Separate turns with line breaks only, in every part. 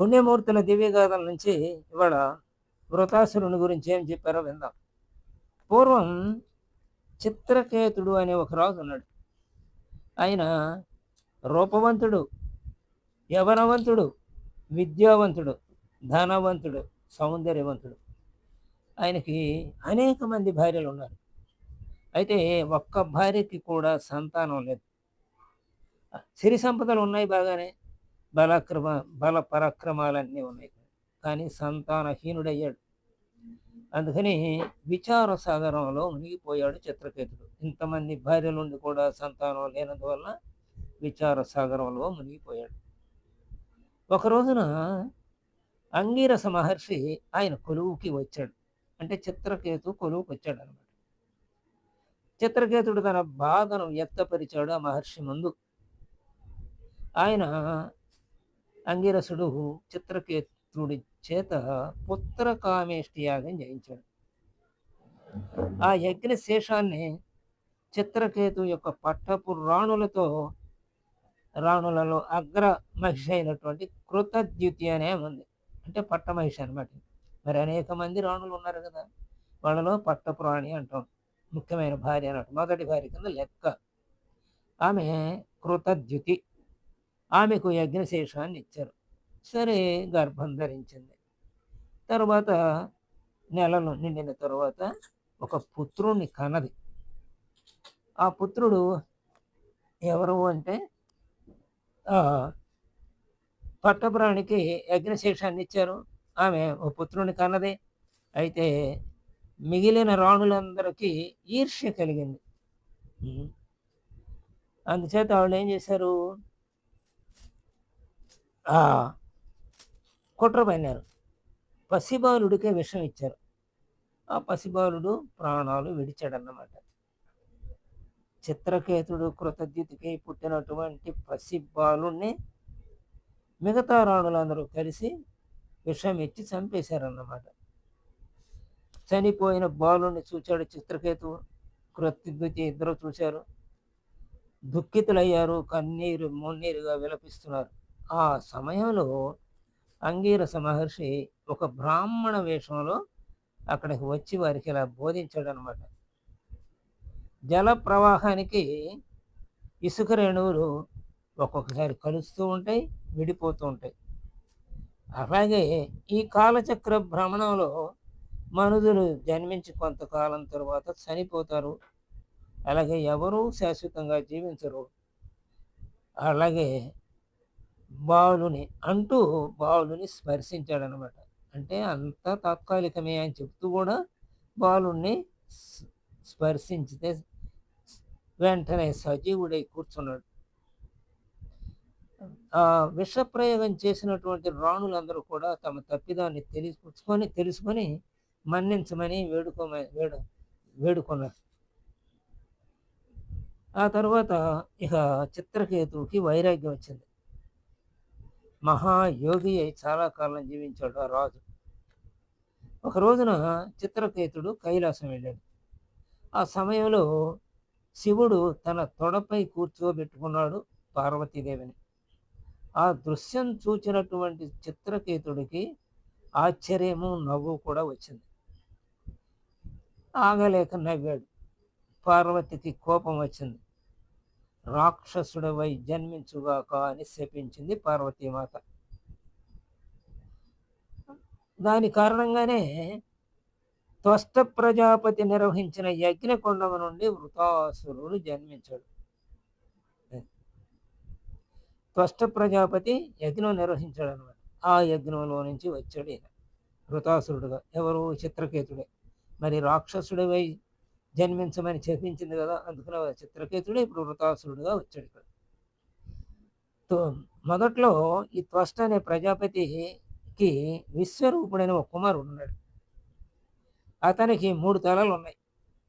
పుణ్యమూర్తుల దివ్యగాథల నుంచి ఇవాళ వృతాసురుని గురించి ఏం చెప్పారో విందాం. పూర్వం చిత్రకేతుడు అనే ఒక రాజు ఉన్నాడు. ఆయన రూపవంతుడు యవనవంతుడు విద్యావంతుడు ధనవంతుడు సౌందర్యవంతుడు. ఆయనకి అనేక మంది భార్యలు ఉన్నారు. అయితే ఒక్క భార్యకి కూడా సంతానం లేదు. సిరి సంపదలు ఉన్నాయి బాగానే బలక్రమ బల పరాక్రమాలన్నీ ఉన్నాయి. కానీ సంతానహీనుడయ్యాడు. అందుకని విచార సాగరంలో మునిగిపోయాడు చిత్రకేతుడు. ఇంతమంది భార్యలుండి కూడా సంతానం లేనందువల్ల విచార సాగరంలో మునిగిపోయాడు. ఒక రోజున అంగీరస మహర్షి ఆయన కొలువుకి వచ్చాడు. అంటే చిత్రకేతు కొలువుకి వచ్చాడు అనమాట చిత్రకేతుడు తన బాధను వ్యక్తపరిచాడు ఆ మహర్షి ముందు. ఆయన అంగిరసుడు చిత్రకేతుడి చేత పుత్ర కామేష్టి యాగం జయించాడు. ఆ యజ్ఞ శేషాన్ని చిత్రకేతు యొక్క పట్టపు రాణులతో రాణులలో అగ్ర మహిషి అయినటువంటి కృతద్యుతి అనే ఉంది. అంటే పట్ట మహిషి అనమాట మరి అనేక మంది రాణులు ఉన్నారు కదా. వాళ్ళలో పట్టపు రాణి అంటాం. ముఖ్యమైన భార్య అన్నట్టు మొదటి భార్య కింద లెక్క. ఆమె కృతద్యుతి. ఆమెకు యజ్ఞశేషాన్ని ఇచ్చారు. సరే గర్భం ధరించింది. తర్వాత నెలలు నిండిన తర్వాత ఒక పుత్రుణ్ణి కన్నది. ఆ పుత్రుడు ఎవరు అంటే పట్టపురానికి యజ్ఞశేషాన్ని ఇచ్చారు. ఆమె ఓ పుత్రుని కన్నది. అయితే మిగిలిన రాణులందరికీ ఈర్ష్య కలిగింది. అందుచేత వాళ్ళు ఏం చేశారు? కుట్ర పన్నారు పసిబాలుడికే విషం ఇచ్చారు. ఆ పసిబాలుడు ప్రాణాలు విడిచాడన్నమాట. చిత్రకేతుడు కృతజ్ఞతకై పుట్టినటువంటి పసిబాలుణ్ణి మిగతా రాణులందరూ కలిసి విషం ఇచ్చి చంపేశారన్నమాట. చనిపోయిన బాలుని చూచాడు చిత్రకేతు కృతజ్ఞత ఇద్దరు చూశారు. దుఃఖితులయ్యారు. కన్నీరు మున్నీరుగా విలపిస్తున్నారు. ఆ సమయంలో అంగీరస మహర్షి ఒక బ్రాహ్మణ వేషంలో అక్కడికి వచ్చి వారికి ఇలా బోధించాడు అనమాట జల ప్రవాహానికి ఇసుక రేణువులు ఒక్కొక్కసారి కలుస్తూ ఉంటాయి విడిపోతూ ఉంటాయి. అలాగే ఈ కాలచక్ర భ్రమణంలో మనుషులు జన్మించి కొంతకాలం తర్వాత చనిపోతారు. అలాగే ఎవరూ శాశ్వతంగా జీవించరు. అలాగే బాలుని అంటూ బాలుని స్పర్శించాడనమాట. అంటే అంత తాత్కాలికమే అని చెప్తూ కూడా బాలుణ్ణి స్పర్శించితే వెంటనే సజీవుడై కూర్చున్నాడు. ఆ విషప్రయోగం చేసినటువంటి రాణులందరూ కూడా తమ తప్పిదాన్ని తెలుసుకొని తెలుసుకొని మన్నించమని వేడుకోమని వేడు వేడుకున్నారు. ఆ తర్వాత ఇక చిత్రకేతువుకి వైరాగ్యం వచ్చింది. మహాయోగి అయి చాలా కాలం జీవించాడు ఆ రాజు. ఒక రోజున చిత్రకేతుడు కైలాసం వెళ్ళాడు. ఆ సమయంలో శివుడు తన తొడపై కూర్చోబెట్టుకున్నాడు పార్వతీదేవిని. ఆ దృశ్యం చూచినటువంటి చిత్రకేతుడికి ఆశ్చర్యము నవ్వు కూడా వచ్చింది. ఆగలేక నవ్వాడు. పార్వతికి కోపం వచ్చింది. రాక్షసుడవై జన్మించుగాక అని శపించింది పార్వతీమాత. దాని కారణంగానే త్వష్ట ప్రజాపతి నిర్వహించిన యజ్ఞకొండము నుండి వృతాసురుడు జన్మించాడు. త్వష్ట ప్రజాపతి యజ్ఞం నిర్వహించాడు అనమాట ఆ యజ్ఞంలో నుంచి వచ్చాడు ఈయన వృతాసురుడుగా. ఎవరు? చిత్రకేతుడే. మరి రాక్షసుడివై జన్మించమని చెప్పించింది కదా అందుకనే చిత్రకేతుడే ఇప్పుడు వృతాసురుడుగా వచ్చాడు ఇక్కడ. తో- మొదట్లో ఈ త్వష్ట అనే ప్రజాపతికి విశ్వరూపుడైన ఒక కుమారుడు ఉన్నాడు. అతనికి మూడు తలలు ఉన్నాయి.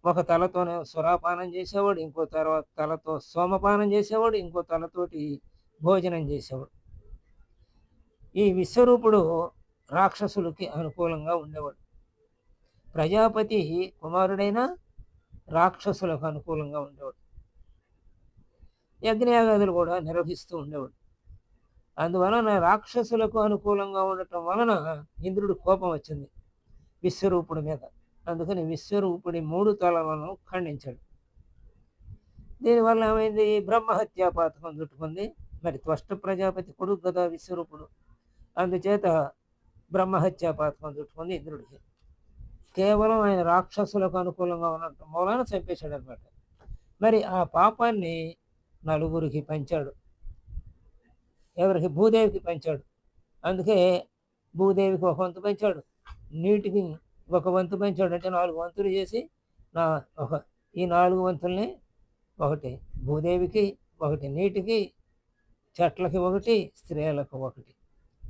ఒక తలతోనే సురాపానం చేసేవాడు ఇంకో తర్వాత తలతో సోమపానం చేసేవాడు ఇంకో తలతోటి భోజనం చేసేవాడు. ఈ విశ్వరూపుడు రాక్షసులకి అనుకూలంగా ఉండేవాడు. ప్రజాపతి కుమారుడైనా రాక్షసులకు అనుకూలంగా ఉండేవాడు. యజ్ఞయాగాదులు కూడా నిర్వహిస్తూ ఉండేవాడు. అందువలన రాక్షసులకు అనుకూలంగా ఉండటం వలన ఇంద్రుడు కోపం వచ్చింది విశ్వరూపుడి మీద. అందుకని విశ్వరూపుడి మూడు తలలను ఖండించాడు. దీనివల్ల ఏమైంది? బ్రహ్మహత్యా పాతకం చుట్టుకుంది. మరి త్వష్ట ప్రజాపతి కొడుకు కదా విశ్వరూపుడు. అందుచేత బ్రహ్మహత్యా పాతకం చుట్టుకుంది ఇంద్రుడికి. కేవలం ఆయన రాక్షసులకు అనుకూలంగా ఉన్నట్టు మూలాన చంపేశాడు అనమాట మరి ఆ పాపాన్ని నలుగురికి పంచాడు. ఎవరికి? భూదేవికి పంచాడు. అందుకే భూదేవికి ఒక వంతు పంచాడు. నీటికి ఒక వంతు పంచాడు. అంటే నాలుగు వంతులు చేసి నా ఒక ఈ నాలుగు వంతుల్ని ఒకటి భూదేవికి ఒకటి నీటికి చెట్లకి ఒకటి స్త్రీలకు ఒకటి.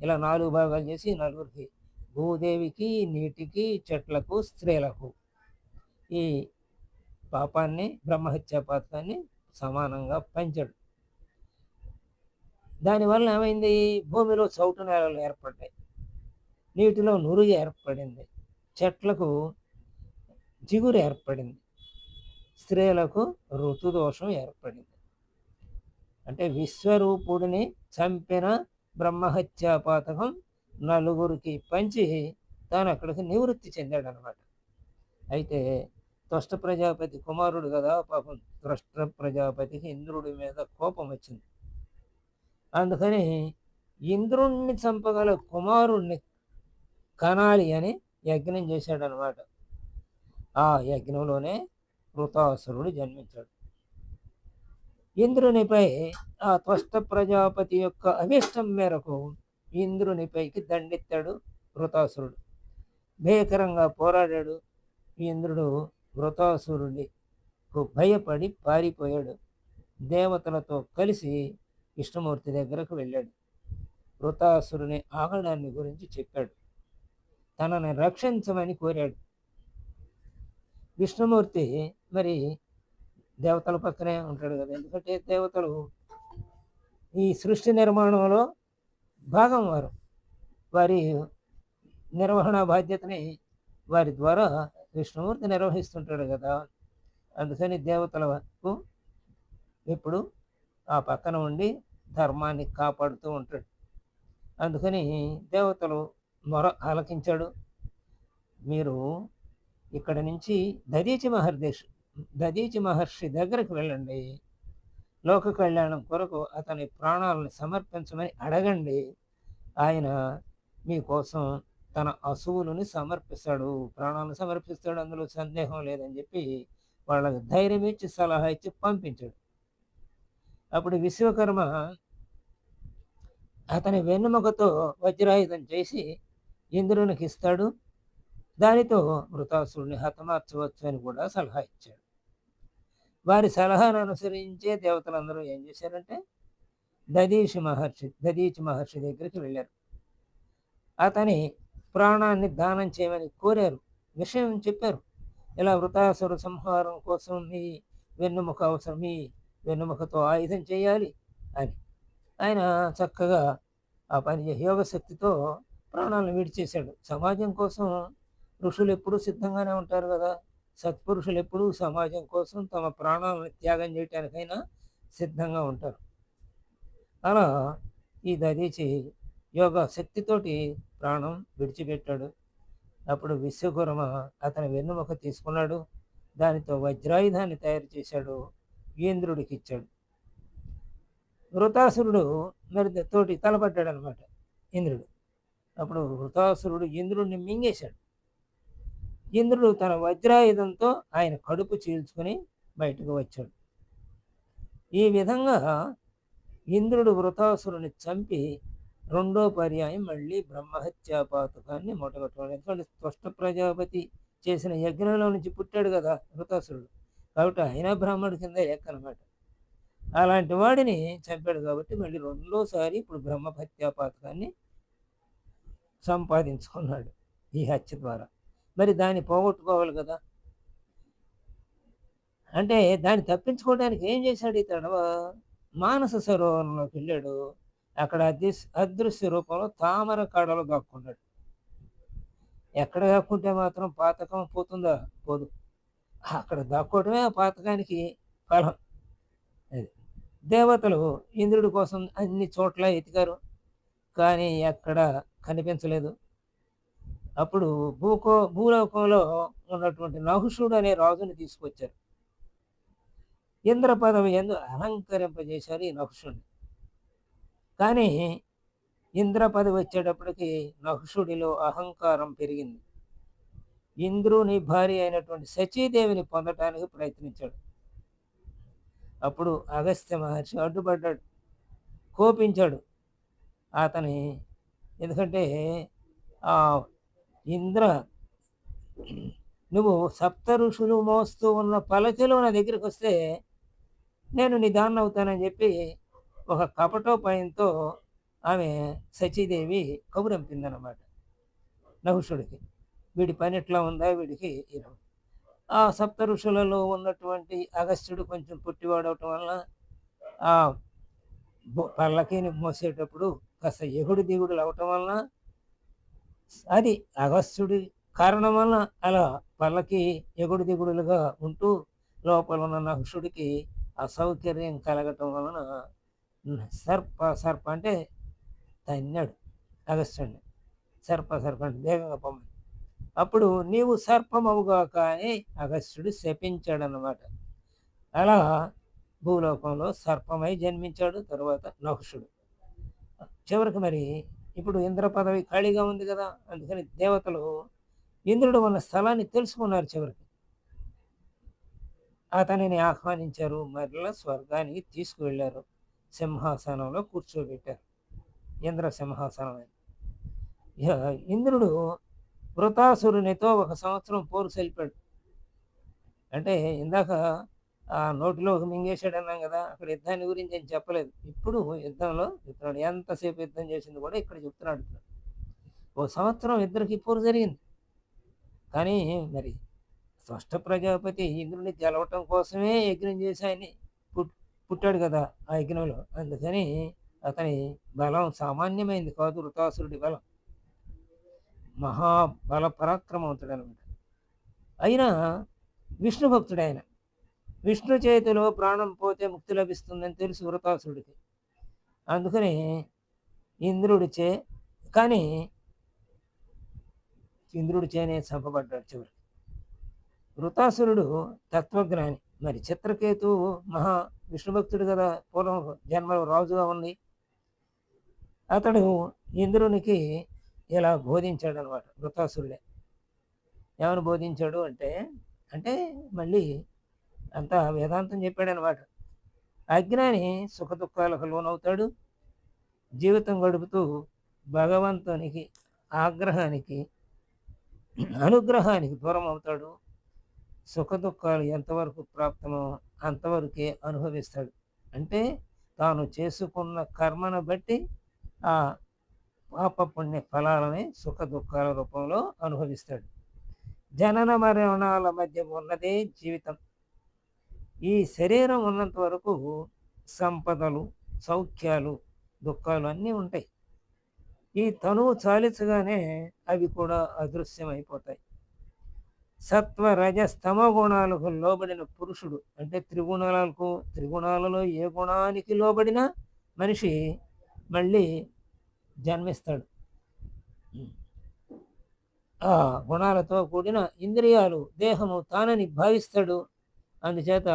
ఇలా నాలుగు భాగాలు చేసి నలుగురికి భూదేవికి నీటికి చెట్లకు స్త్రీలకు ఈ పాపాన్ని బ్రహ్మహత్యా పాతకాన్ని సమానంగా పంచాడు. దానివల్ల ఏమైంది? భూమిలో చౌటు నేలలు ఏర్పడ్డాయి. నీటిలో నురుగు ఏర్పడింది. చెట్లకు జిగురు ఏర్పడింది. స్త్రీలకు ఋతుదోషం ఏర్పడింది. అంటే విశ్వరూపుడిని చంపిన బ్రహ్మహత్యా పాతకం నలుగురికి పంచి తాను అక్కడికి నివృత్తి చెందాడు అనమాట అయితే త్వష్ట ప్రజాపతి కుమారుడు కదా పాపం త్వష్ట ప్రజాపతికి ఇంద్రుడి మీద కోపం వచ్చింది. అందుకని ఇంద్రుణ్ణి చంపగల కుమారుణ్ణి కనాలి అని యజ్ఞం చేశాడనమాట. ఆ యజ్ఞంలోనే వృతాసురుడు జన్మించాడు. ఇంద్రునిపై ఆ త్వష్ట ప్రజాపతి యొక్క అభిష్టం మేరకు ఇంద్రునిపైకి దండెత్తాడు వృతాసురుడు. భీకరంగా పోరాడాడు ఇంద్రుడు వృతాసురుడి భయపడి పారిపోయాడు. దేవతలతో కలిసి విష్ణుమూర్తి దగ్గరకు వెళ్ళాడు. వృతాసురుని ఆగడాన్ని గురించి చెప్పాడు. తనని రక్షించమని కోరాడు. విష్ణుమూర్తి మరి దేవతల పక్కనే ఉంటాడు కదా. ఎందుకంటే దేవతలు ఈ సృష్టి నిర్మాణంలో భాగం వారు. వారి నిర్వహణ బాధ్యతని వారి ద్వారా విష్ణుమూర్తి నిర్వహిస్తుంటాడు కదా. అందుకని దేవతలకు ఇప్పుడు ఆ పక్కన ఉండి ధర్మాన్ని కాపాడుతూ ఉంటాడు. అందుకని దేవతలు మొర ఆలకించాడు. మీరు ఇక్కడ నుంచి దదీచి మహర్దేశ్ దదీచి మహర్షి దగ్గరికి వెళ్ళండి. లోక కళ్యాణం కొరకు అతని ప్రాణాలను సమర్పించమని అడగండి. ఆయన మీకోసం తన అసువులని సమర్పిస్తాడు. ప్రాణాలను సమర్పిస్తాడు. అందులో సందేహం లేదని చెప్పి వాళ్ళకి ధైర్యం ఇచ్చి సలహా ఇచ్చి పంపించాడు. అప్పుడు విశ్వకర్మ అతని వెన్నుముకతో వజ్రాయుధం చేసి ఇంద్రునికి ఇస్తాడు. దానితో మృతాసురుని హతమార్చవచ్చు అని కూడా సలహా ఇచ్చాడు. వారి సలహాను అనుసరించే దేవతలందరూ ఏం చేశారంటే దదీషి మహర్షి దదీచి మహర్షి దగ్గరికి వెళ్ళారు. అతని ప్రాణాన్ని దానం చేయమని కోరారు. విషయం చెప్పారు. ఇలా వృతాసుర సంహారం కోసం మీ వెన్నుముక అవసరం మీ వెన్నుముకతో ఆయుధం చేయాలి అని. ఆయన చక్కగా ఆ పని యోగశక్తితో యోగ శక్తితో ప్రాణాలను విడిచేశాడు. సమాజం కోసం ఋషులు ఎప్పుడూ సిద్ధంగానే ఉంటారు కదా. సత్పురుషులు ఎప్పుడూ సమాజం కోసం తమ ప్రాణాలను త్యాగం చేయటానికైనా సిద్ధంగా ఉంటారు. అలా ఈ దదీచి యోగ శక్తితోటి ప్రాణం విడిచిపెట్టాడు. అప్పుడు విశ్వకర్మ అతని వెన్నుముక తీసుకున్నాడు. దానితో వజ్రాయుధాన్ని తయారు చేశాడు. ఇంద్రుడికి ఇచ్చాడు వృతాసురుడు మరి తోటి తలపడ్డాడు అనమాట ఇంద్రుడు. అప్పుడు వృతాసురుడు ఇంద్రుడిని మింగేశాడు. ఇంద్రుడు తన వజ్రాయుధంతో ఆయన కడుపు చీల్చుకుని బయటకు వచ్చాడు. ఈ విధంగా ఇంద్రుడు వృతాసురుని చంపి రెండో పర్యాయం మళ్ళీ బ్రహ్మహత్యా పాతకాన్ని మూటగట్టుకోవాలి ఎందుకంటే స్పష్ట ప్రజాపతి చేసిన యజ్ఞంలో నుంచి పుట్టాడు కదా వృతాసురుడు. కాబట్టి ఆయన బ్రాహ్మణుడి కింద లెక్క అనమాట అలాంటి వాడిని చంపాడు కాబట్టి మళ్ళీ రెండోసారి ఇప్పుడు బ్రహ్మహత్యా పాతకాన్ని సంపాదించుకున్నాడు ఈ హత్య ద్వారా. మరి దాన్ని పోగొట్టుకోవాలి కదా. అంటే దాన్ని తప్పించుకోవడానికి ఏం చేశాడు ఇతడు మానస సరోవరంలోకి వెళ్ళాడు. అక్కడ అదృశ్య అదృశ్య రూపంలో తామర కాడలు దాక్కున్నాడు ఎక్కడ దాక్కుంటే మాత్రం పాతకం పోతుందా? పోదు. అక్కడ దాక్కోవటమే ఆ పాతకానికి ఫలం. అది. దేవతలు ఇంద్రుడి కోసం అన్ని చోట్ల ఎతికారు. కానీ ఎక్కడ కనిపించలేదు. అప్పుడు భూకో భూలోకంలో ఉన్నటువంటి నహుషుడు అనే రాజుని తీసుకొచ్చారు. ఇంద్ర పదవి ఎందు అలంకరింపజేశారు ఈ నహుషుడిని. కానీ ఇంద్ర పదవి వచ్చేటప్పటికి నహుషుడిలో అహంకారం పెరిగింది. ఇంద్రుని భార్య అయినటువంటి సచీదేవిని పొందటానికి ప్రయత్నించాడు. అప్పుడు అగస్త్య మహర్షి అడ్డుపడ్డాడు. కోపించాడు. అతని ఎందుకంటే ఆ ఇంద్ర నువ్వు సప్త ఋషులు మోస్తూ ఉన్న పలకలో నా దగ్గరికి వస్తే నేను నిదానం అవుతానని చెప్పి ఒక కపటోపాయంతో ఆమె సచీదేవి కబురంపిందనమాట నహుషుడికి వీడి పని ఎట్లా ఉందా వీడికి ఇలా ఆ సప్త ఋషులలో ఉన్నటువంటి అగస్త్యుడు కొంచెం పుట్టివాడవటం వల్ల ఆ పల్లకిని పల్లకీని మోసేటప్పుడు కాస్త ఎగుడు దిగుడులు అవటం వలన అది అగస్త్యుడి కారణం వలన అలా పల్లకి ఎగుడు దిగుడులుగా ఉంటూ లోపల ఉన్న నహుషుడికి అసౌకర్యం కలగటం వలన సర్ప సర్ప అంటే తన్నాడు అగస్త్యుడిని సర్ప సర్ప అంటే వేగంగా పొమ్మని అప్పుడు నీవు సర్పమవుగాక అని అగస్త్యుడు శపించాడన్నమాట. అలా భూలోకంలో సర్పమై జన్మించాడు తర్వాత నహుషుడు. చివరికి మరి ఇప్పుడు ఇంద్ర పదవి ఖాళీగా ఉంది కదా అందుకని దేవతలు ఇంద్రుడు ఉన్న స్థలాన్ని తెలుసుకున్నారు చివరికి. అతనిని ఆహ్వానించారు మరలా స్వర్గానికి తీసుకువెళ్ళారు సింహాసనంలో కూర్చోబెట్టారు. ఇంద్ర సింహాసనం అని. ఇక ఇంద్రుడు వృతాసురునితో ఒక సంవత్సరం పోరు సెలిపాడు అంటే ఇందాక ఆ నోటిలో ఒక మింగేశాడు అన్నాం కదా అక్కడ యుద్ధాన్ని గురించి నేను చెప్పలేదు. ఇప్పుడు యుద్ధంలో చెప్తున్నాడు ఎంతసేపు యుద్ధం చేసింది కూడా ఇక్కడ చెప్తున్నాడు ఓ సంవత్సరం ఇద్దరికి పోరు జరిగింది. కానీ మరి స్పష్ట ప్రజాపతి ఇంద్రుని గెలవటం కోసమే యజ్ఞం చేసి ఆయన్ని పుట్టాడు కదా ఆ యజ్ఞంలో. అందుకని అతని బలం సామాన్యమైంది కాదు వృతాసురుడి బలం. మహాబల పరాక్రమవంతుడు అనమాట అయినా విష్ణు భక్తుడు ఆయన. విష్ణు చేతిలో ప్రాణం పోతే ముక్తి లభిస్తుందని తెలుసు వృతాసురుడికి. అందుకని ఇంద్రుడిచే కానీ ఇంద్రుడి చేనే చంపబడ్డాడు చివరికి. వృతాసురుడు తత్వజ్ఞాని. మరి చిత్రకేతు మహా విష్ణుభక్తుడు కదా పూర్వం జన్మలో రాజుగా ఉంది. అతడు ఇంద్రునికి ఇలా బోధించాడు అనమాట వృతాసురుడే. ఏమని బోధించాడు అంటే అంటే మళ్ళీ అంతా వేదాంతం చెప్పాడనమాట. అజ్ఞాని సుఖ దుఃఖాలకు లోనవుతాడు. జీవితం గడుపుతూ భగవంతునికి ఆగ్రహానికి అనుగ్రహానికి దూరం అవుతాడు. సుఖ దుఃఖాలు ఎంతవరకు ప్రాప్తమో అంతవరకే అనుభవిస్తాడు. అంటే తాను చేసుకున్న కర్మను బట్టి ఆ పాప పుణ్య ఫలాలని సుఖ దుఃఖాల రూపంలో అనుభవిస్తాడు. జనన మరణాల మధ్య ఉన్నదే జీవితం. ఈ శరీరం ఉన్నంత వరకు సంపదలు సౌఖ్యాలు దుఃఖాలు అన్నీ ఉంటాయి. ఈ తనువు చాలించగానే అవి కూడా అదృశ్యమైపోతాయి. సత్వ రజ గుణాలకు లోబడిన పురుషుడు అంటే త్రిగుణాలకు త్రిగుణాలలో ఏ గుణానికి లోబడిన మనిషి మళ్ళీ జన్మిస్తాడు. ఆ గుణాలతో కూడిన ఇంద్రియాలు దేహము తానని భావిస్తాడు. అందుచేత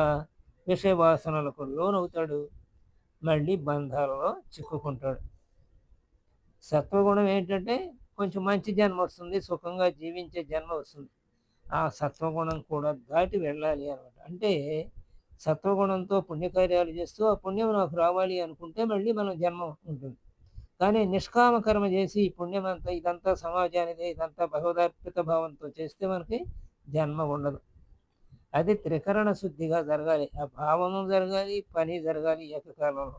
విషయవాసనలకు లోనవుతాడు. మళ్ళీ బంధాలలో చిక్కుకుంటాడు. సత్వగుణం ఏంటంటే కొంచెం మంచి జన్మ వస్తుంది సుఖంగా జీవించే జన్మ వస్తుంది. ఆ సత్వగుణం కూడా దాటి వెళ్ళాలి అనమాట అంటే సత్వగుణంతో పుణ్యకార్యాలు చేస్తూ ఆ పుణ్యం నాకు రావాలి అనుకుంటే మళ్ళీ మనం జన్మ ఉంటుంది. కానీ నిష్కామ కర్మ చేసి ఈ పుణ్యం అంతా ఇదంతా సమాజానిదే ఇదంతా భగవదార్పిత భావంతో చేస్తే మనకి జన్మ ఉండదు. అది త్రికరణ శుద్ధిగా జరగాలి. ఆ భావము జరగాలి పని జరగాలి ఏకకాలంలో.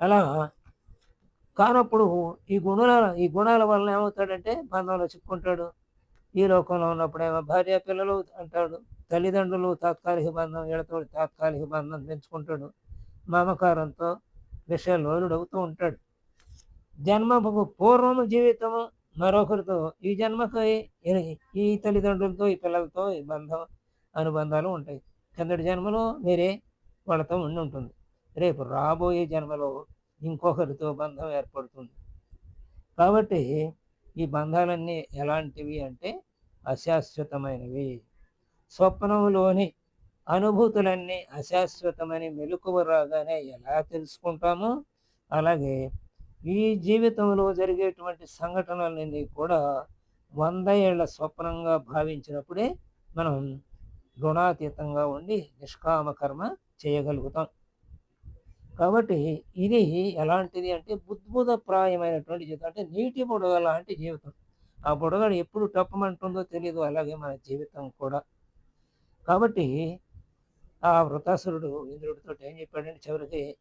అలా కానప్పుడు ఈ గుణాల ఈ గుణాల వలన ఏమవుతాడంటే బంధంలో చిక్కుంటాడు ఈ లోకంలో ఉన్నప్పుడేమో భార్య పిల్లలు అంటాడు. తల్లిదండ్రులు తాత్కాలిక బంధం వీళ్ళతో తాత్కాలిక బంధం పెంచుకుంటాడు. మమకారంతో విషయాలు అవుతూ ఉంటాడు. జన్మకు పూర్వము జీవితము మరొకరితో ఈ జన్మకు ఈ- తల్లిదండ్రులతో ఈ పిల్లలతో ఈ బంధం అనుబంధాలు ఉంటాయి. కిందటి జన్మలో మీరే వాళ్ళతో ఉండి ఉంటుంది. రేపు రాబోయే జన్మలో ఇంకొకరితో బంధం ఏర్పడుతుంది. కాబట్టి ఈ బంధాలన్నీ ఎలాంటివి అంటే అశాశ్వతమైనవి. స్వప్నంలోని అనుభూతులన్నీ అశాశ్వతమని మెలకువ రాగానే ఎలా తెలుసుకుంటామో అలాగే ఈ జీవితంలో జరిగేటువంటి సంఘటనలన్నీ కూడా వంద ఏళ్ళ స్వప్నంగా భావించినప్పుడే మనం గుణాతీతంగా ఉండి నిష్కామ కర్మ చేయగలుగుతాం. కాబట్టి ఇది ఎలాంటిది అంటే బుద్భుతప్రాయమైనటువంటి జీవితం. అంటే నీటి బుడగ లాంటి జీవితం. ఆ బుడగడు ఎప్పుడు టప్పమంటుందో తెలియదు అలాగే మన జీవితం కూడా. కాబట్టి ఆ వృతాసురుడు ఇంద్రుడితో ఏం చెప్పాడంటే చివరికి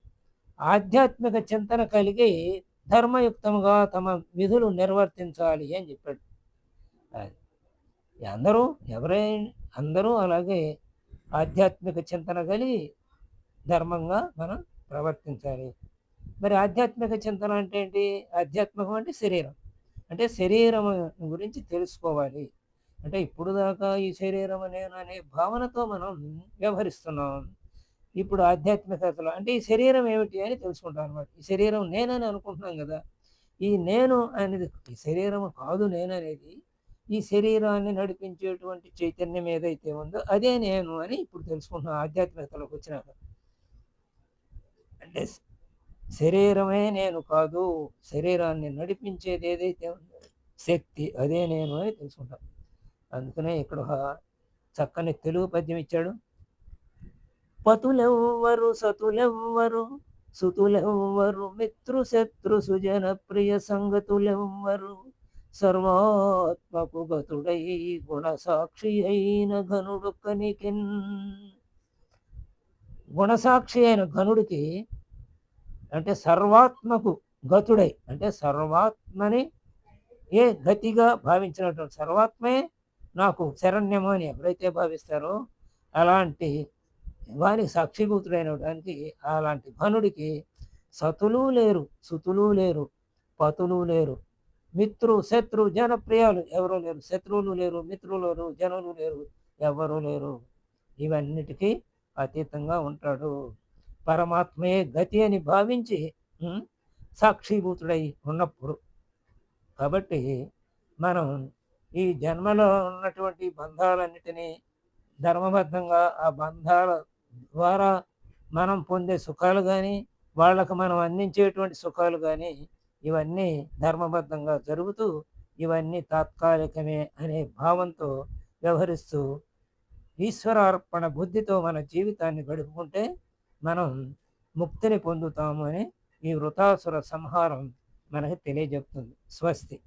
ఆధ్యాత్మిక చింతన కలిగి ధర్మయుక్తంగా తమ విధులు నిర్వర్తించాలి అని చెప్పాడు. అందరూ ఎవరైనా అందరూ అలాగే ఆధ్యాత్మిక చింతన కలిగి ధర్మంగా మనం ప్రవర్తించాలి. మరి ఆధ్యాత్మిక చింతన అంటే ఏంటి? ఆధ్యాత్మికం అంటే శరీరం. అంటే శరీరం గురించి తెలుసుకోవాలి. అంటే ఇప్పుడు దాకా ఈ శరీరం అనే భావనతో మనం వ్యవహరిస్తున్నాం. ఇప్పుడు ఆధ్యాత్మికతలో అంటే ఈ శరీరం ఏమిటి అని తెలుసుకుంటాం అనమాట ఈ శరీరం నేనని అనుకుంటున్నాం కదా ఈ నేను అనేది ఈ శరీరం కాదు నేను అనేది ఈ శరీరాన్ని నడిపించేటువంటి చైతన్యం ఏదైతే ఉందో అదే నేను అని ఇప్పుడు తెలుసుకుంటున్నాం ఆధ్యాత్మికతలోకి వచ్చినాక. అంటే శరీరమే నేను కాదు శరీరాన్ని నడిపించేది ఏదైతే ఉందో శక్తి అదే నేను అని తెలుసుకుంటాం. అందుకనే ఇక్కడ చక్కని తెలుగు పద్యం ఇచ్చాడు. పతులెవ్వరు సతులెవ్వరు సుతులెవ్వరు మిత్రు శత్రు సుజన ప్రియ సంగతులెవ్వరు. సర్వాత్మకు గతుడై గుణసాక్షి అయిన ఘనుడు కనికిన్. గుణసాక్షి అయిన ఘనుడికి అంటే సర్వాత్మకు గతుడై అంటే సర్వాత్మని ఏ గతిగా భావించినటువంటి సర్వాత్మే నాకు శరణ్యము అని ఎవరైతే భావిస్తారో అలాంటి వారికి సాక్షిభూతుడైనడానికి అలాంటి ఘనుడికి సతులు లేరు సుతులు లేరు పతులు లేరు మిత్రు శత్రు జనప్రియాలు ఎవరు లేరు శత్రువులు లేరు మిత్రులు లేరు జనులు లేరు ఎవరు లేరు. ఇవన్నిటికీ అతీతంగా ఉంటాడు. పరమాత్మయే గతి అని భావించి సాక్షిభూతుడై ఉన్నప్పుడు కాబట్టి మనం ఈ జన్మలో ఉన్నటువంటి బంధాలన్నిటినీ ధర్మబద్ధంగా ఆ బంధాల ద్వారా మనం పొందే సుఖాలు కానీ వాళ్ళకు మనం అందించేటువంటి సుఖాలు కానీ ఇవన్నీ ధర్మబద్ధంగా జరుగుతూ ఇవన్నీ తాత్కాలికమే అనే భావంతో వ్యవహరిస్తూ ఈశ్వరార్పణ బుద్ధితో మన జీవితాన్ని గడుపుకుంటే మనం ముక్తిని పొందుతాము అని ఈ వృతాసుర సంహారం మనకి తెలియజెప్తుంది. స్వస్తి.